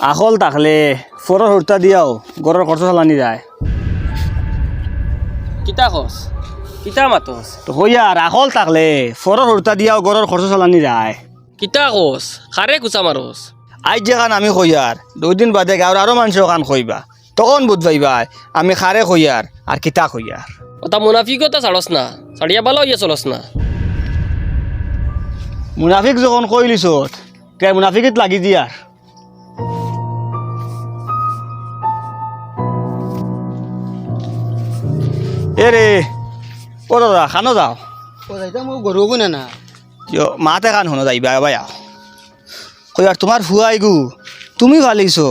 আখল থাকলে ফরর হর্তা দিয়াও গরর খরচ চালানি যায়। কিতা কস? কিতা মাতস? তো হইয়ার আখল থাকলে ফরর হর্তা দিয়াও গরর খরচ চালানি যায়। কিতা কস? খারে কুচা মারস আজ যেখান আমি কইয়ার দুই দিন বাদে গাঁৱৰ আরও মানুষ ওখান কইবা তখন বুধ পাইবা আমি খারে কইয়ার আর কিতা কইয়ার ওটা মুনাফিকতা ছাড়স না ছাড়িয়া ভালো ইয়ে চলস না। মুনাফিক যখন কইলিছত তে মুনাফিকিত লাগি দিয়ার এ রে ও দাদা খানো যাও। ও যাইতা মোক গরু গুনে না কিয় মাতে কান শুনো যাইবা বায়া কইয়ার তোমার ফুয়াই গু তুমি ভালিছো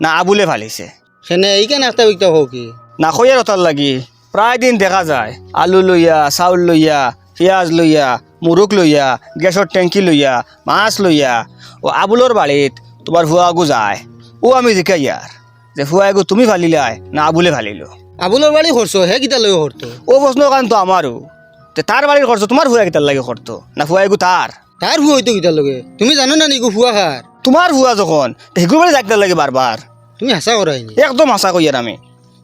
না আবুলে ভালিছে? সেনে এইখানে একটা বিকটা হোক কি? না কইয়ার ওটার লাগি প্রায় দিন দেখা যায় আলু লইয়া চাউল লইয়া পিঁয়াজ লইয়া মুরুক লইয়া গেছৰ টেংকি লইয়া মাছ লইয়া ও আবুলৰ বাৰীত তোমাৰ ফুৱাগু যায়। ও আমি জিকা ইয়াৰ যে ফুৱাগু তুমি ভালিলাই না আবুলে ভালিলো। আবুলৰ বাড়ি খরচ হে কিতা লই করতো ও প্ৰশ্ন কাৰণটো আমাৰো। তে তাৰ বাৰীৰ খৰচ তোমাৰ ফুৱা কেইটাৰ লাগে খৰটো না ফুৱাগু তাৰ? তার ভুয়া হইতো কিতা লগে? তুমি জানো না নিকু ফুয়া খার তোমাৰ ফুৱা যখন তে সিগুৰ বাৰী যাক লাগে বাৰ তুমি হাসা করাইনি একদম আশা করি আর আমি।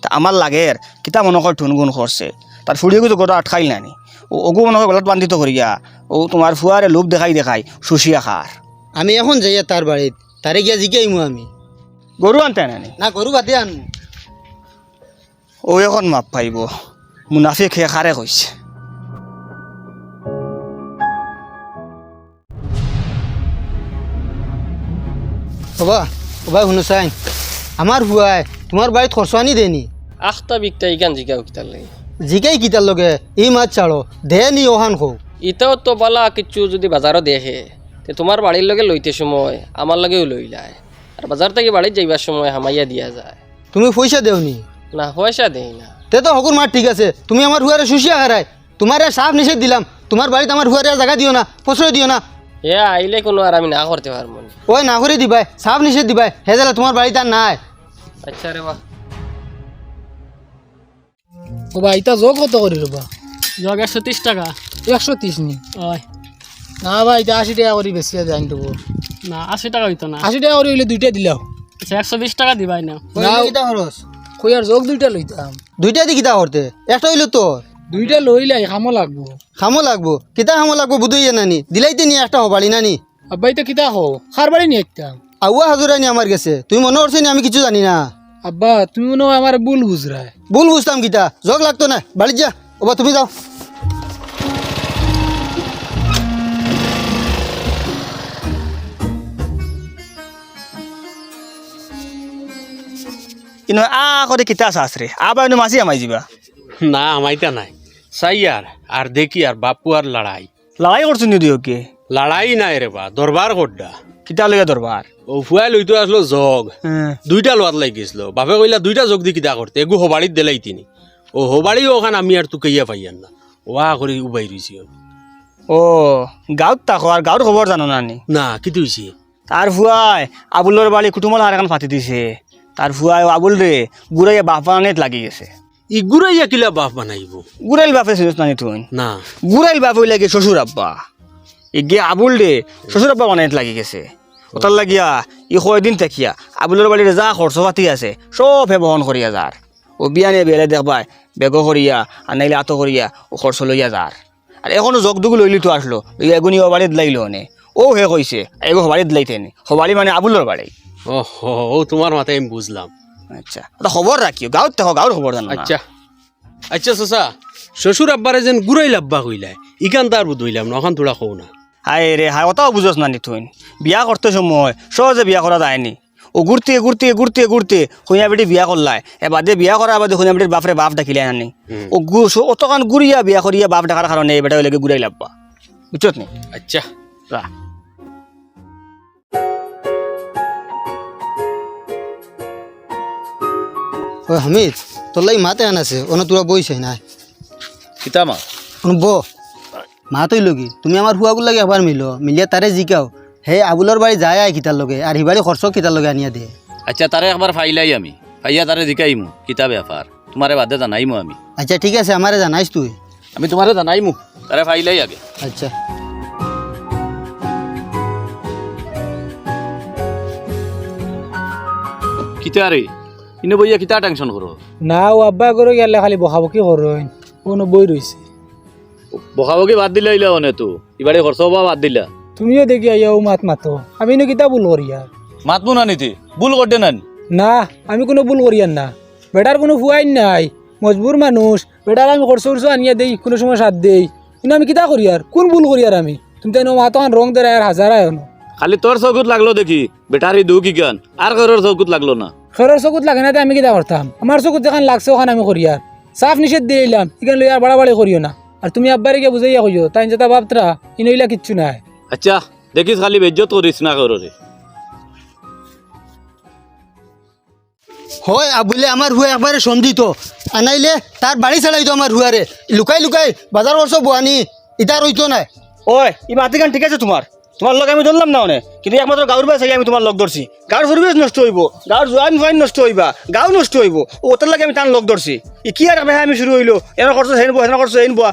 তা আমার লাগের কিতা মনে কর ঠুনগুন করছে তার ফুড়িয়ে তো গোটা আটকাইল নানি ও ওগু মনে হয় গলাত বান্ধিত করিয়া ও তোমার ফুয়ারে লোভ দেখাই দেখাই শুষিয়া খার আমি এখন যাইয়া তার বাড়িত তারে গিয়া জিগাইমু আমি। গরু আনতে নানি না? গরু বাদে আনমু ও এখন মাপ পাইব। মুনাফি খেয়ে খারে কইছে। বাবা বাবা শুনো চাই আমার ফুয়াই তোমার বাড়িত খরচ আনি দেনি আখটা বিকটা ইকান জিগাও কিতার লাগে। জিগাই কিতার লগে এই মাছ ছাড়ো দে নি ওহান খো। ইটাও তো বালা কিছু যদি বাজারও দেখে তে তোমার বাড়ির লগে লইতে সময় আমার লগেও লই যায় আর বাজার থেকে বাড়ির যাইবার সময় হামাইয়া দিয়া যায়। তুমি পয়সা দেওনি না পয়সা দেই না। তে তো হকুর মাঠ ঠিক আছে। তুমি আমার হুয়ারে শুষিয়া হারাই তোমার সাফ নিষেধ দিলাম। তোমার বাড়িতে আমার হুয়ারে জায়গা দিও না প্রশ্রয় দিও না। এ আইলে কোনো আর আমি না করতে পারব না। ওই না করে দিবাই সাফ নিষেধ দিবাই। হেজালে তোমার বাড়িতে আর নাই। আচ্ছা রে বাহ ও ভাই এটা যোগ কত করে রবা জগ একশো ত্রিশ টাকা। একশো তিরিশ নি? ওই না ভাই এটা আশি টাকা করে বেশি আছে আইন দেবো না আশি টাকা হইতো না। আশি টাকা করে হইলে দুইটা দিলাও। আচ্ছা একশো বিশ টাকা দিবাই না। না খরচ? কই আর যোগ দুইটা লইতাম। দুইটা দি কিতা করতে। একটা হইল তোর। দুইটা লইলাই খামো লাগবো। খামো লাগবো। কিতা খামো লাগবো বুধইয়া নানি? দিলাইতে নিয়ে একটা হবাড়ি নানি? আব্বাই তো কিতা হো খার বাড়ি নি একটা আউয়া হাজুরা নি আমার গেছে। তুমি মনে করছে নি আমি কিছু জানি না? আব্বা তুমি মনে হয় আমার ভুল বুঝরায়। ভুল বুঝতাম কিতা। জোক লাগতো না। বাড়ি যা। ওবা তুমি যাও। কিন্তু আ করে কিতা শাস্ত্রে আবার এনে মাছি আমাই যাবা না আমাইতা নাই। চাই আর আর দেখি আর বাপু আর লড়াই। লড়াই করছ নি দিও কে? লড়াই নাই রে বা দরবার করডা কিতা লইয়া দরবার? ও ফুয়াই লইতো আসলো জগ। হ্যাঁ। দুইটা লোয়াত লাগি গেছিল বাপে কইলা দুইটা জগ দি কিতা করতে এগু হবাড়িত দিলাই তিনি। ও হবাড়ি ওখান আমি আর তুকে ইয়া পাইয়ান না ওয়া করে উবাই রইছি। ও গাঁৱত থাকো আর গাঁৱৰ খবর জানো নানি না? কি তুইছি তার ফুয়াই আবুলৰ বাড়ি কুটুমল আর এখন ফাটি দিছে। তার ফুয়াই আবুল রে গুড়াইয়া বাপানেত লাগি গেছে। ই গুড়াইয়া কিলা বাপ বানাইব? গুড়াইল বাপে চিনিস নানি তুই? না। গুড়াইল বাপ হইলে কি শ্বশুর আব্বা। এগে আবুল রে শ্বশুর আব্বা বানাইত লাগি গেছে। ওটার লাগিয়া ই কয়দিন থাকিয়া আবুলের বাড়ির যা খরচ পাতি আছে সব হে বহন করিয়া যার ও বিয়ানে বেলে দেখবাই বেগ করিয়া আর নাইলে আত করিয়া ও খরচ লইয়া যার আর এখনও জগদুগু লইলি তো আসলো এগুনি ও বাড়িত লাইলো নে। ও হে কইছে এগো হবাড়িত লাইতেনি হবাড়ি মানে আবুলের বাড়ি ও তোমার মাথায় আমি বুঝলাম। আচ্ছা খবর রাখিও গাঁৱত থাকো গাঁৱৰ খবর জানো। আচ্ছা। আচ্ছা চাচা শ্বশুর আব্বারে যেন গুড়াইল আব্বা কইলাই ইকান তার বুধ হইলাম না ওখান তোরা কও না। হায় রে হায় ওটাও বুঝোস না নি তুই বিয়া করতে সময় সহজে বিয়া করা যায়নি ও ঘুরতে ঘুরতে ঘুরতে ঘুরতে খুঁয়া বেটি বিয়া করলাই এবাদে বিয়া করার বাদে খুঁয়া বেটির বাপরে বাপ ডাকিলে আনি ও অতকান ঘুরিয়া বিয়া করিয়া বাপ ডাকার কারণে এই বেটা হইলে ঘুরাই লাভবা বুঝছত নি? আচ্ছা। রা ওই হামিদ তোর লাই মাতে আনাছে ওনা তোরা বইছে না কিতা মা ব। মা তৈ লগি তুমি আমার হুয়াগুলো লাগে এবার মিলো মিলিয়া তারে জিকাও। হে আবুলর বাড়ি যায় আয় কিতার লগে আর হিবাড়ি খরচ কিতার লগে আনিয়া দে আচ্ছা তারে একবার ফাইলাই আমি। ফাইয়া তারে জিকাইমু কিতা ব্যাপার তোমারে বাদে জানাইমু আমি। আচ্ছা ঠিক আছে আমারে জানাইস তুই। আমি তোমারে জানাইমু তারে ফাইলাই আগে। আচ্ছা। কিতা রে ইনে বইয়া কিতা টেনশন করো? না ও আব্বা করে গেলে খালি বকাবকি করইন কোনো বই রইছে বকাবকি বাদ দিলা ইলা অনে তো। এবারে খরচ হবা বাদ দিলা। তুমিও দেখি আইয়া ও মাত মাতো। আমি নো কিতা ভুল করি আর মাতবো না নিতে ভুল করতে নানি। না আমি কোনো ভুল করি আর না। বেটার কোনো ফুয়াইন নাই। মজবুর মানুষ। বেটার আমি খরচ খরচ আনিয়া দেই কোনো সময় সাথ দেই। কিন্তু আমি কিতা করি আর কোন ভুল করি আর আমি? তুমি তাই মাতো রং দেয় আর হাজার আয় খালি তোর চকুত লাগল দেখি। বেটারি দু কি গান আর কারোর চকুত লাগল না। খেরের চকুত লাগে না আমি কিতা করতাম আমার চকুত যেখান লাগছে ওখানে আমি করি আর সাফ নিষেধ দিয়ে এলাম এখানে লই আর বাড়াবাড়ি করিও না। আর তুমি আব্বারে গিয়ে বুঝাইয়া কইও তাই যেটা ভাবতরা ইনইলা কিচ্ছু নাই। আচ্ছা দেখিস খালি বেজ্জত করিস না কারোরে হয় আবুলে আমার হুয়া একবারে সন্ধিত আনাইলে তার বাড়ি ছাড়াইতো আমার হুয়ারে লুকাই লুকাই বাজার করছ বোয়ানি ইটা রইতো নাই। ওই এই মাটিখান ঠিক আছে তোমার তোমার লগ আমি ধরলাম না অনে কিন্তু একমাত্র গাঁর বাস আমি তোমার লগ ধরছি। গাঁর পরিবেশ নষ্ট হইব। গাঁর জোয়ান ফাইন নষ্ট হইবা। গাঁও নষ্ট হইব। ওটার লাগে আমি টান লগ ধরছি। ই কি আর আমি আমি শুরু হইল? এনে করছ হেন বো হেন করছ হেন বোয়া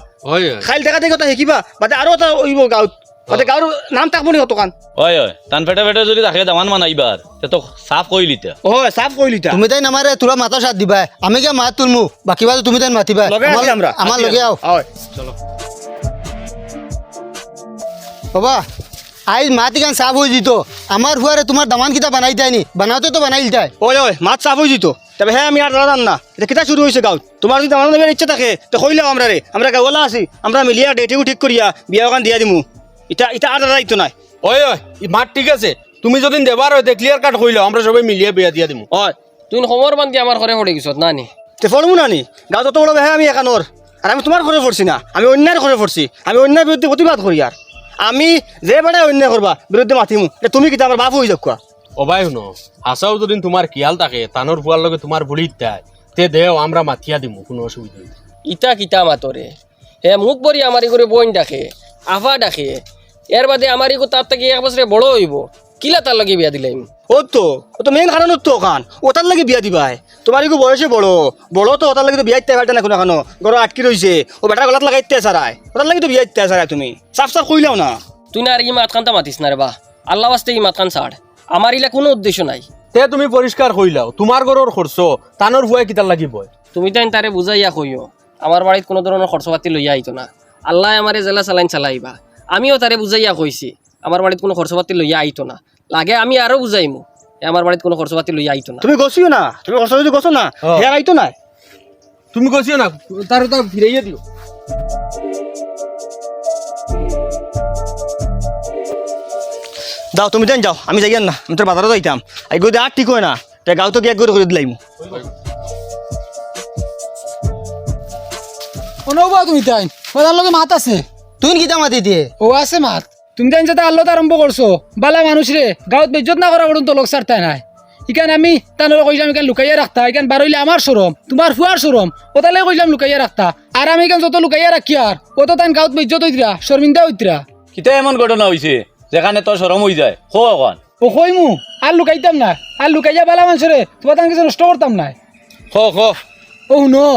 খাইল টাকা থেকে কথা শিকিবা। বাদে আৰু এটা হইব বাদে গাঁৱৰ নাম থাকব নি অতকান হয় হয়। টান ফেটে ফেটে যদি রাখে দামান মান আইবার তে তো সাফ কইলি তা হয় চাফ কৰিলি তা তুমি তাই নামারে তোরা মাথা সাথ দিবা। আমি কে মাত তুলমু। বাকি বাদ তুমি তাই মাতিবা। লগে আমার- লগে আও। হয়। বাবা। আইজ মাত ইখান সাফ হয়ে দিত। আমার হুয়ারে তোমার দামান কিতা বানাই তাইনি বানাওতে তো বানাই তাই ঐ ঐ মাত চাফ হৈ যিত তবে হে আমি আর দাঁড়ান না এটা কিতা শুরু হয়েছে গাঁৱত? তোমাৰ যদি আমার নেবার ইচ্ছা থাকে তো কইলাও আমরা রে আমরা গাঁওয়ালা আছি। আমরা মিলিয়া ডেটিও ঠিক করিয়া বিয়া ওখান দিয়া দিমু। ইটা ইটা আর দায়িত্ব নাই। ওই ওই মাত ঠিক আছে। তুমি যদি দেবার হয় ক্লিয়ার কাট কইলো আমরা সবাই মিলিয়ে বিয়া দিয়া দিমু। হয় তুই সমর বান্ধি আমার ঘরে পড়ে গেছত না নি? তে ফলমু না নি? গাঁৱত অত বড় হে আমি একানোর আর আমি তোমার ঘরে পড়ছি না। আমি অন্যায়ের ঘরে পড়ছি আমি অন্যায়ের বিরুদ্ধে প্রতিবাদ করি আর আমি যে মানে অন্য করবা বিরুদ্ধে মাতিমু এটা তুমি কিতা আমার বাপ হয়ে যাক কোৱা? ও ভাই শুনো। হাসাও যদি তোমার কিয়াল থাকে তানোর ফুয়ার লগে তোমার ভুলি দেয় তে দেও আমরা মাথিয়া দিমু কোনো অসুবিধা নেই। ইটা কিতা মাতরে হে মুখ বরি আমারি করে বইন ডাকে আফা ডাকে এর বাদে আমারি তার থেকে এক বছরে বড় হইব। কিলা তার লগে বিয়া দিলাম ও তো ও তো মেইন কারণ তো ওখান। ওটার লাগে বিয়া দিবাই। তোমার ইগো বয়সে বড়। বড় তো ওটার লাগে তো বিয়া ইত্যাই পারতে না কোনো এখনও। গড় আটকি রয়েছে ও বেটার গলাত লাগাই ইত্যাই সারাই ওটার লাগে তো বিয়া ইত্যাই সারাই তুমি। সাফ সাফ কইলাও না। তুই না আর ই মাত খানটা মাতিস না রে বা। আল্লাহ বাস্তে ই মাত খান ছাড়। আমার ইলা কোনো উদ্দেশ্য নাই। তে তুমি পরিষ্কার কইলাও তোমার ঘরের খরচ তানোর ফুয়াই কিতার লাগিব তুমি তাই তারে বুঝাইয়া কইও আমার বাড়িত কোনো ধরনের খরচ পাতি লইয়া আইতো না। আল্লাহ আমারে জেলা চালাইন চালাইবা। আমিও তারে বুঝাইয়া কইছি আমার বাড়িত কোনো খরচপাতি লইয়া আইতো না। লাগে আমি আরও বুঝাইমু আমার বাড়িত কোনো খরচপাতি লইয়া আইতো না। তুমি গছিও না তুমি যদি গছো না অ। হে আইতো নাই তুমি কইছিও না তার তো ফিরাইয়া দিও। যাও তুমি দেন যাও আমি যাই না আমি তোর বাজারও যাইতাম। আই গই আর ঠিক হয় না তে গাঁও তো গিয়ে করে করে দিলাইমু। অনুভব তুমি তাই ওদের লগে মাত আছে। তুই কিতা মাতি দিয়ে? ও আছে মাত। তুমি তাই যেটা আল্লাহ আরম্ভ করছ বালা মানুষ রে গাঁৱত বেজ্জত না করা পর্যন্ত লোক সারতাই নাই। ইকান আমি তানোর কইলাম ইকান লুকাইয়া রাখতা ইকান বারইলে আমার সরম তোমার ফুয়ার সরম ওতালে কইলাম লুকাইয়া রাখতা আর আমি ইকান যত লুকাইয়া রাখি আর ও তো তাই গাঁৱত বেজ্জত হইতরা শর্মিন্দা হইতরা কিতা এমন ঘটনা হইছে যেখানে তোর সরম হই যায়। হো এখন ও কইমু আর লুকাইতাম না আর লুকাইয়া বালা মানুষরে তোমার তান কিছু নষ্ট করতাম না হো হো ও শুনো।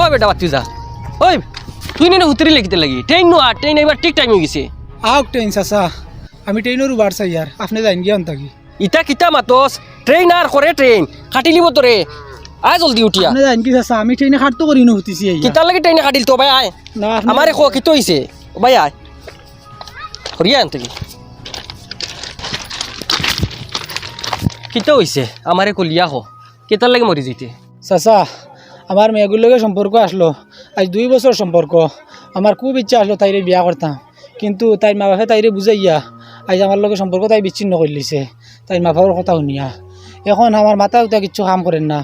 ও বেটা বাচ্চু যা। ওই তুই নেই উতরি লিখিতে লাগি। ট্রেন নো আর ট্রেন এবার ঠিক টাইম গেছে। আওক ট্রেন চাচা। আমি ট্রেনেরও বার চাই আর আপনি যাইন গিয়ে থাকি ইটা কিতা মাতস ট্রেন আর করে ট্রেন কাটি লিব তোরে আয় জলদি উঠিয়া আপনি যাইন কি চাচা? আমি ট্রেনে খাটতো করি নুতিছি কিতার লাগে ট্রেনে কাটিল তো ভাই আয় না আমারে কো কিতো হইছে ভাই আয় হরিয়া আনতে কি কিতো হইছে আমারে কলিয়া হো। কিতার লাগে মরি যেতে চাচা আমার মেয়েগুলোর সম্পর্ক আসলো। আজ দুই বছর সম্পর্ক। আমার খুব ইচ্ছা আসলো তাইরে বিয়া করতাম কিন্তু তাই মা বাপে তাইরে বুঝাইয়া, আজ আমার লগে সম্পর্ক তাই বিচ্ছিন্ন করে লিছে। তাই মা বাবার কথা শুনিয়া। এখন আমার মাথা উঠা কিচ্ছু কাম করেন না।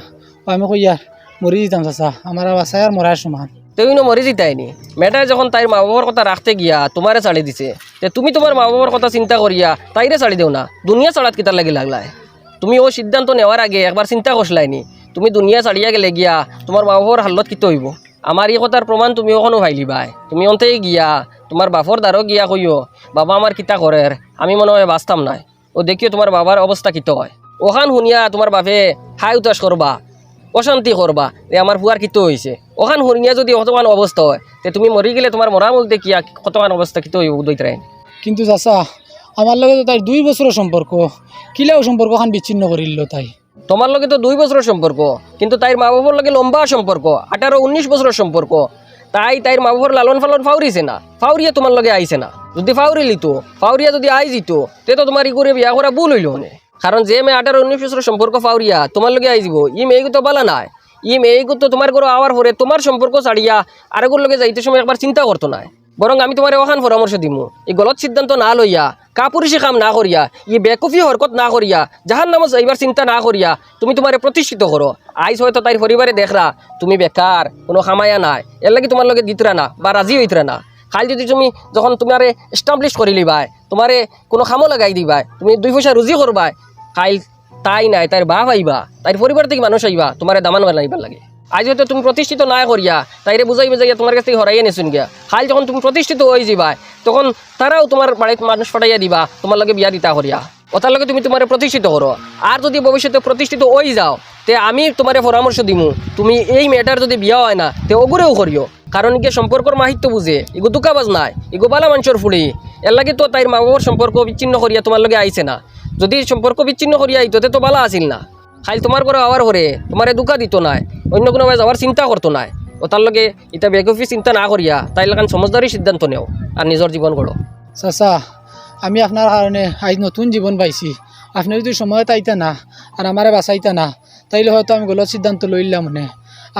আমি কইয়া মরি দিতাম চাচা। আমার বাসায় আর মরার সমান। তুই নো মরি যেতাইনি মেয়েটা যখন তাইর মা বাবার কথা রাখতে গিয়া তোমারে ছাড়ি দিছে, তে তুমি তোমার মা বাবার কথা চিন্তা করিয়া তাইরে ছাড়ি দেও না। দুনিয়া ছাড়াত কিতার লাগি লাগলাই। তুমি ও সিদ্ধান্ত নেওয়ার আগে একবার চিন্তা করছিলাইনি তুমি দুনিয়া ছাড়িয়া গেলে গিয়া তোমার মা বাবার হালত কিতো হইব? আমার এই কথার প্রমাণ তুমি ওখানো ভাইলিবাই তুমি অন্তে গিয়া তোমার বাপর দ্বারও গিয়া কইও বাবা আমার কিতা করের আমি মনে হয় বাঁচতাম নাই। ও দেখিও তোমার বাবার অবস্থা কিতো হয়। ওখান শুনিয়া তোমার বাপে হাই উতাস করবা অশান্তি করবা যে আমার ফুয়ার কিতো হয়েছে ওখান হরিণিয়া যদি কতখান অবস্থা হয়, তে তুমি মরি গেলে তোমার মরা মধ্যে কি কতখান অবস্থা কিতো হইব দইতরাই কিন্তু চাচা আমার লগে তো তাই দুই বছরের সম্পর্ক কিলাও সম্পর্ক খান বিচ্ছিন্ন করিল তাই। তোমার লগে তো দুই বছরের সম্পর্ক, কিন্তু তাইর মা বাবার লগে লম্বা সম্পর্ক, আঠারো উনিশ বছরের সম্পর্ক। তাই তাইর মা বাবার লালন ফালন ফাউরিছে না, ফাউরিয়া তোমার লগে আইছে না। যদি ফাউরি লিতো, ফাউরিয়া যদি আই জিত, তে তো তোমার ই করে বিয়া করা ভুল হইল মানে কারণ যে মেয়ে আঠারো উনিশ বছরের সম্পর্ক ফাউরিয়া, তোমার লগে আই যাব ই মেয়েকে তো বালা নাই। ই মেয়েকে তো তোমার করে আওয়ার পরে তোমার সম্পর্ক ছাড়িয়া আরেকর লগে যাইতে সময় একবার চিন্তা করতো না বরং আমি তোমার ওখান পরামর্শ দিমু। এই গলত সিদ্ধান্ত না লইয়া, কাপুরুষে কাম না করিয়া ই বেকুফি হরকত না করিয়া যাহার নামত যাইবার চিন্তা না করিয়া তুমি তোমারে প্রতিষ্ঠিত করো। আইস হয়তো তাই পরিবারে দেখরা তুমি বেকার কোনো খামায়া নাই। এর লাগি তোমার লগে দিতরা না, বা রাজি হইতরা না। খাল যদি তুমি যখন তোমারে এস্টাবলিশ করে লিবাই তোমারে কোনো খামো লাগাই দিবাই, তুমি দুই পয়সা রুজি করবাই কাইল তাই নাই তার বাপ আইবা তাইর পরিবার থেকে মানুষ আইবা তোমারে দামান বানাইবার লাগে। আজ হয়তো তুমি প্রতিষ্ঠিত না করিয়া, তাইরে বুঝাই বুঝাইয়া তোমার কাছ হরাইয়া নেছুন গিয়া খাল যখন তুমি প্রতিষ্ঠিত হয়ে যাবা তখন তারাও তোমার বাড়িতে মানুষ পাঠাইয়া দিবা, তোমার লগে বিয়া দিতা করিয়া। ওটার লগে তুমি তোমার প্রতিষ্ঠিত করো। আর যদি ভবিষ্যতে প্রতিষ্ঠিত হয়ে যাও, তে আমি তোমারে পরামর্শ দিমু, তুমি এই মেয়েটার যদি বিয়া হয় না, তে ওগুরেও করিও। কারণ কি সম্পর্কর মাহিত্য বুঝে, এগো দুকাবাজ নাই এগো বালা মানুষের ফুড়ি এর লাগে তো তাইর মা বাবার সম্পর্ক বিচ্ছিন্ন করিয়া তোমার লগে আইছে না। যদি সম্পর্ক বিচ্ছিন্ন করিয়া আইতো, তো বালা আসিল না। খাইল তোমার করে আওয়ার করে তোমারে দুকা দিত নাই, অন্য কোনো যাওয়ার চিন্তা করতো নাই। ও তার লগে এটা বেগফি চিন্তা না করিয়া তাই লাগান সমজদারি সিদ্ধান্ত নেও আর নিজের জীবন গড়ো চাচা, আমি আপনার কারণে আজ নতুন জীবন পাইছি। আপনি যদি সময় তাইতা না আর আমারে বাঁচাইতা না, তাইলে হয়তো আমি গলত সিদ্ধান্ত লইলাম মানে।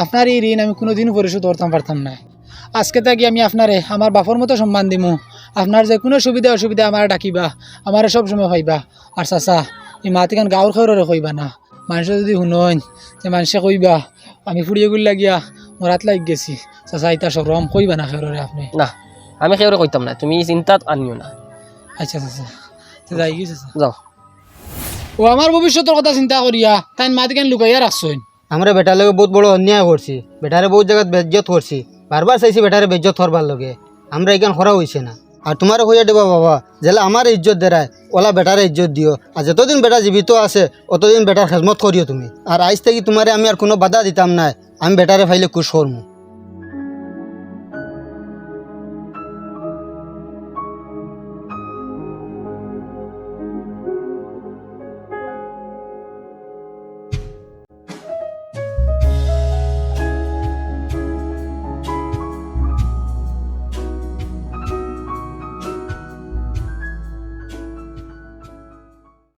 আপনার এই ঋণ আমি কোনোদিনও পরিশোধ করতাম পারতাম না আজকে থাকি আমি আপনারে আমার বাপর মতো সম্মান দিমু। আপনার যে কোনো সুবিধা অসুবিধা আমার ডাকিবা আমারে সব সময় পাইবা আর চাচা, এই মাতিকান গাঁৱৰ খবরে কইবা না। মানুষে যদি শুনইন যে মানুষে কইবা আমি ফুড়িয়ে গুলি লাগিয়া মরাত লাগ গেছি। চাচা ইতা সরম কইবা না খেররে আপনি? না আমি সেওরে কইতাম না তুমি চিন্তাত আনিও না। আচ্ছা চাচা। যাই গেছে যাও। ও আমার ভবিষ্যতের কথা চিন্তা করিয়া তাই মাতি কেন লুকাইয়া রাখছইন আমরা বেটার লগে বহুত বড় অন্যায় করছি বেটারে বহুত জায়গাত বেজ্জত করছি বারবার চাইছি বেটারে বেজ্জত করবার লগে। আমরা এখান খরা হয়েছে না। আর তোমারও হইয়া দেবা বাবা। যেলে আমার ইজ্জত দেরায়, ওলা বেটারে ইজ্জত দিও। আর যতদিন বেটা জীবিত আছে, অতদিন বেটার খেজমত করিও তুমি। আর আজ থেকে তোমারে আমি আর কোনো বাধা দিতাম না আমি বেটারে ফাইলে খুশ করমু